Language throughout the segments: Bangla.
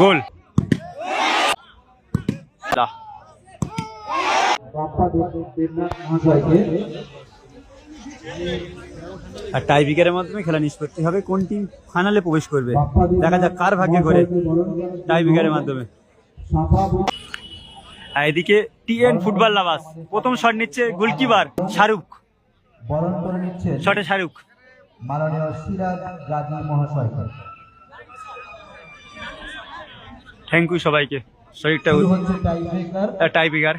গোল। আর টাই বিকারের মাধ্যমে খেলা নিষ্পত্তি হবে। কোন টিম ফাইনালে প্রবেশ করবে? দেখা যাক কার ভাগ্যে করে টাই বিকারের মাধ্যমে। আর এদিকে টিএন ফুটবল লাভাস প্রথম শট নিচ্ছে গোলকিপার শাহরুখ। বরণ শটে শাহরুখ। মাননীয় সিরাজ গাজী মহাশয়কে। থ্যাংক ইউ সবাইকে। শরীরটা শুরু হচ্ছে টাই ব্রেকার টাই বিকার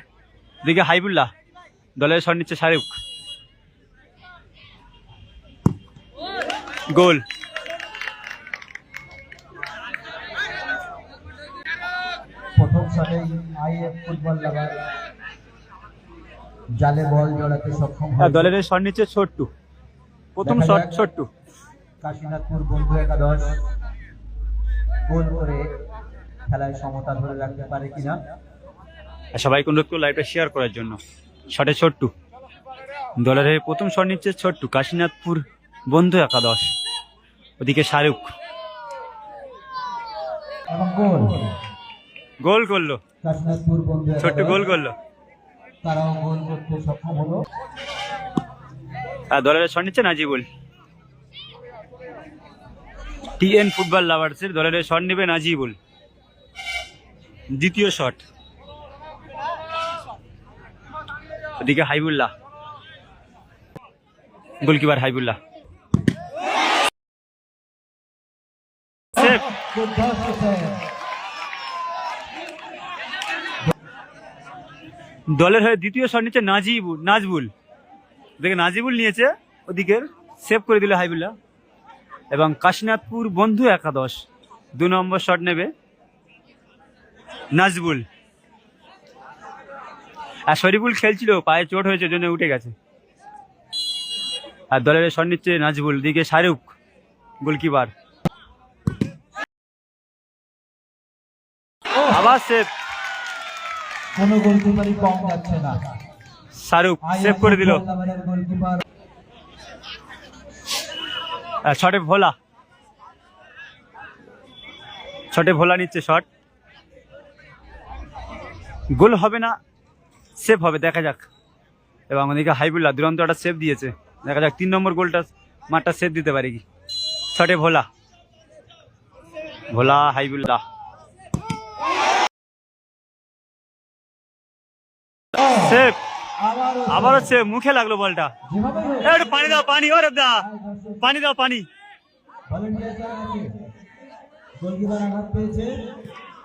এদিকে হাইবুল্লাহ দলের শট নিচ্ছে শাহরুখ। গোল। প্রথম শটে আইএফ ফুটবল লাভার। জালে বল জড়াতে সক্ষম হয় দলের শট নিচ্ছে ছোট্টু। প্রথম শট ছোট্টু। কাশীনাথপুর বন্ধু একাদশ। গোল করে খেলায় সমতা ধরে রাখতে পারে কিনা? সবাইকে অনুরোধ করল লাইভটা শেয়ার করার জন্য। শটে ছোট্টু। দলের হয়ে প্রথম শট নিচ্ছে ছোট্টু কাশীনাথপুর বন্ধু একাদশ। ওদিকে শাহরুখ। গোল। করল। ছোট্টু গোল করল। তারাও গোল করতে সক্ষম হলো। আর দলের শট নিচ্ছে নাজিবুল। টিএন ফুটবল লাভার্সের দলের শট নেবে নাজিবুল। দ্বিতীয় শট। ওদিকে হাইবুল্লাহ। গোলকিপার হাইবুল্লাহ। দলের হয়ে দ্বিতীয় শট নিচ্ছে নাজিবুল নাজবুল। দেখে নাজিবুল নিয়েছে ওদিকে সেভ করে দিল হাইবুল্লাহ। এবং কাশীনাথপুর বন্ধু একাদশ, দু নম্বর শট নেবে। নাজবুল। আর শরীফুল খেলছিল পায়ে চোট হয়েছে জন্য উঠে গেছে। আর দলের শট নিচ্ছে নাজবুল দিকে শাহরুখ গোলকিপার। আবার সেভ কোনো গোলকিপারই কম যাচ্ছে না। শাহরুখ সেভ করে দিল। শটে ভোলা। শটে ভোলা নিচ্ছে শট গোল হবে না সেভ হবে, দেখা যাক। এবং ওদিকে হাইবুল্লা দুরন্ত একটা সেভ দিয়েছে। দেখা যাক, তিন নম্বর গোলটা মাঠটা সেভ দিতে পারে কি? শটে ভোলা। ভোলা হাইবুল্লাহ সেভ আবারও আবারও সেভ মুখে লাগল বলটা। একটু পানি দাও, পানি, ওরে দা। পানি দাও, পানি।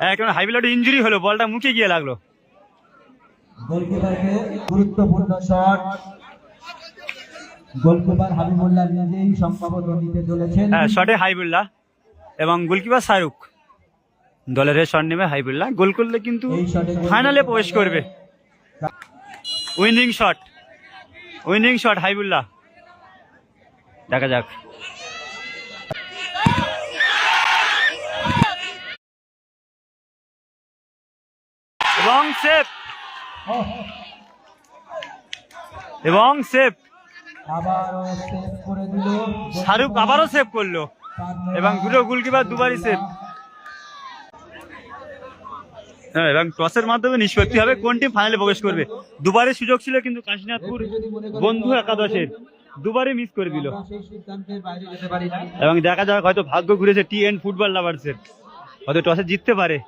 এখন হাইবুল্লাহ ইঞ্জুরি হলো বলটা মুখে গিয়ে লাগল। গোলকিপারকে গুরুত্বপূর্ণ শট গোলকিপার হাবিবুল্লাহ নিজেই সম্ভবত নিতে চলেছেন। হ্যাঁ শটে হাইবুল্লাহ এবং গোলকিপার শাহরুখ। দলের শট নেবে হাইবুল্লাহ গোল করলে কিন্তু ফাইনালে প্রবেশ করবে। Winning shot winning shot Haibullah দেখা যাক। এবং সেভ। এবং সেভ। শাহরুখ আবারও সেভ করল। এবং দুটো গোলকিপার দুবারই সেভ। হ্যাঁ এবং টসের মাধ্যমে নিষ্পত্তি হবে। কোন টিম ফাইনালে প্রবেশ করবে? দুবারের সুযোগ ছিল, কিন্তু কাশীনাথপুর বন্ধু একাদশের দুবারই মিস করে দিল। এবং দেখা যাক, হয়তো ভাগ্য ঘুরেছে টি এন ফুটবল লাভার্সের হয়তো টসে জিততে পারে।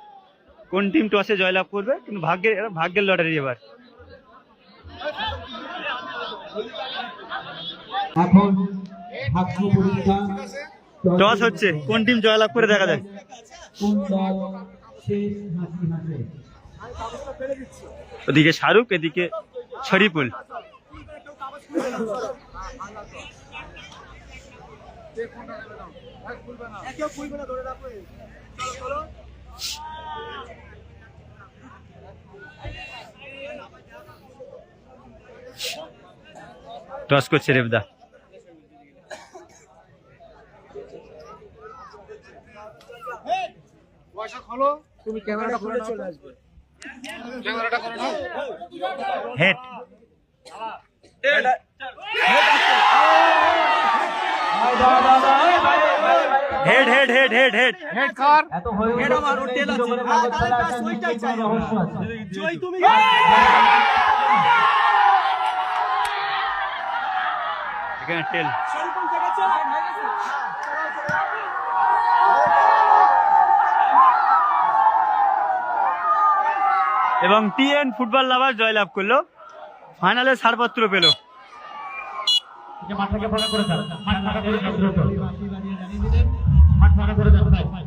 কোন টিম টসে জয়লাভ করবে? কিন্তু ভাগ্যের ভাগ্যের লটারি এবার। এখন টস হচ্ছে। কোন টিম জয়লাভ করে দেখা যায় কোন দল শেষ হাসি হাসে? ওদিকে শাহরুখ এদিকে শরীফুল। টস করছে রেবদা তুমি ক্যামেরাটা খুলে চলে আসবে। ক্যামেরাটা করে নাও হেড। আয় দাদা head head head head head. Head কার। এত হয়ে হেড আমার, তেল আছে। হ্যাঁ, তাহলে তার সইটাই চাই জয় তুমি এখানে টেল। সরকম দেখেছ এবং টিএন ফুটবল লাভার জয়লাভ করল। ফাইনালে ছাড়পত্র পেল। মাঠটাকে ফাঁকা করে দাও মাঠ ফাঁকা করে দাও দ্রুত মাঠ ফাঁকা করে দাও ভাই